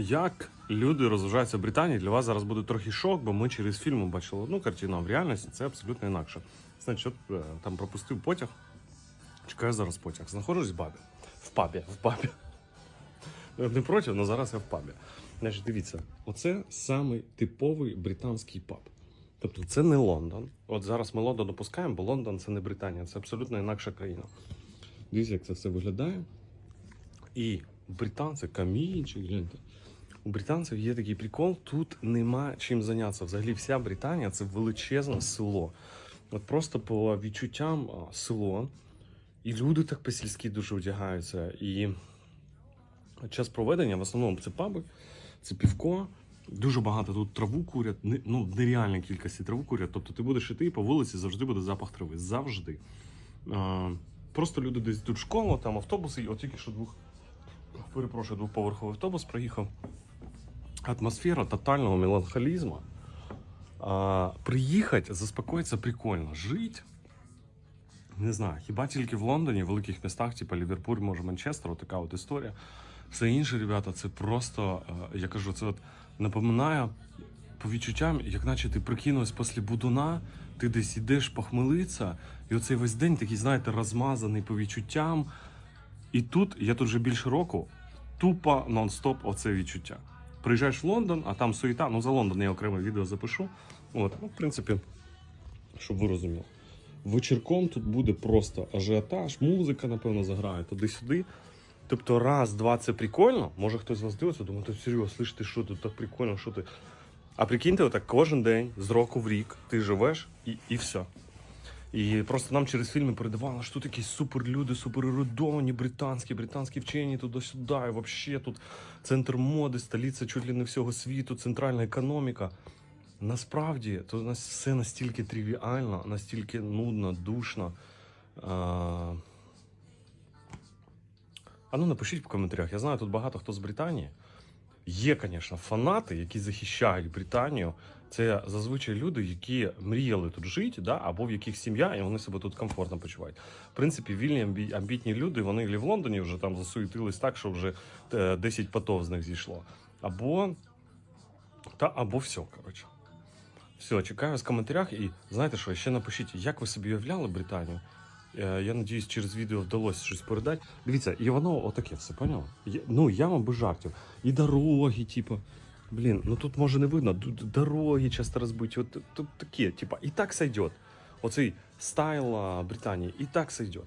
Як люди розважаються в Британії, для вас зараз буде трохи шок, бо ми через фільм бачили одну картину, а в реальності це абсолютно інакше. Значить, е, там пропустив потяг. Чекаю зараз потяг. Знаходжусь в бабі. В пабі. В пабі. Не проти, але зараз я в пабі. Значить, дивіться, оце самий типовий британський паб. Тобто це не Лондон. От зараз ми Лондон опускаємо, бо Лондон це не Британія, це абсолютно інакша країна. Дивіться, як це все виглядає. І у британців камінчик, гляньте. У британців є такий прикол, тут нема чим зайнятися. Взагалі, вся Британія це величезне село. От просто по відчуттям село. І люди так по-сільськи дуже одягаються. І час проведення в основному це паби, це півко. Дуже багато тут траву курять, ну нереальна кількості траву курять. Тобто ти будеш іти по вулиці завжди буде запах трави. Завжди. Просто люди десь тут школа, там автобуси, і от тільки що двох, перепрошую, двоповерховий автобус проїхав. Атмосфера тотального меланхолізму. А, приїхати, заспокоїтися прикольно. Жить. Не знаю, хіба тільки в Лондоні, в великих містах, типу Ліверпуль, може Манчестер, така от історія. Все інше, ребята, це просто, е, я кажу, це от напоминає по відчуттям, як наче ти прикинувся після будуна, ти десь ідеш похмелиться, і оцей весь день такий, знаєте, розмазаний по відчуттям. І тут, я тут вже більше року, тупо нон-стоп оце відчуття. Приїжджаєш в Лондон, а там суєта, ну за Лондон я окреме відео запишу. От, ну, в принципі, щоб ви розуміли. Вечірком тут буде просто ажіотаж, музика, напевно, заграє туди-сюди. Тобто, раз, два, це прикольно. Може хтось з вас дивиться, думає, ти серйозно, слиш, ти що тут так прикольно, що ти. А прикиньте, отак кожен день, з року в рік, ти живеш і, і все. І просто нам через фільми передавали, що тут якісь суперлюди, суперерудовані, британські, британські вчені туди-сюди, і взагалі тут центр моди, столиця чуть ли не всього світу, центральна економіка. Насправді, то у нас все настільки тривіально, настільки нудно, душно. А, а ну напишіть в коментарях. Я знаю, тут багато хто з Британії. Є, звісно, фанати, які захищають Британію. Це зазвичай люди, які мріяли тут жити, да, або в яких сім'я, і вони себе тут комфортно почувають. В принципі, вільні амбі- амбітні люди, вони і в Лондоні вже там засуетились так, що вже е, 10 потов з них зійшло. Або та або все, коротше. Все, чекаю вас в коментарях. І знаєте що, ще напишіть, як ви собі уявляли Британію. Е, Я надіюсь, через відео вдалося щось передати. Дивіться, і воно отаке все, поняв? Ну, я вам без жартів. І дороги, типу. Блін, ну тут може не видно, тут дороги часто розбиті. От тут таке, типа, і так сойдет. Оцей стайл Британії, і так сойдет.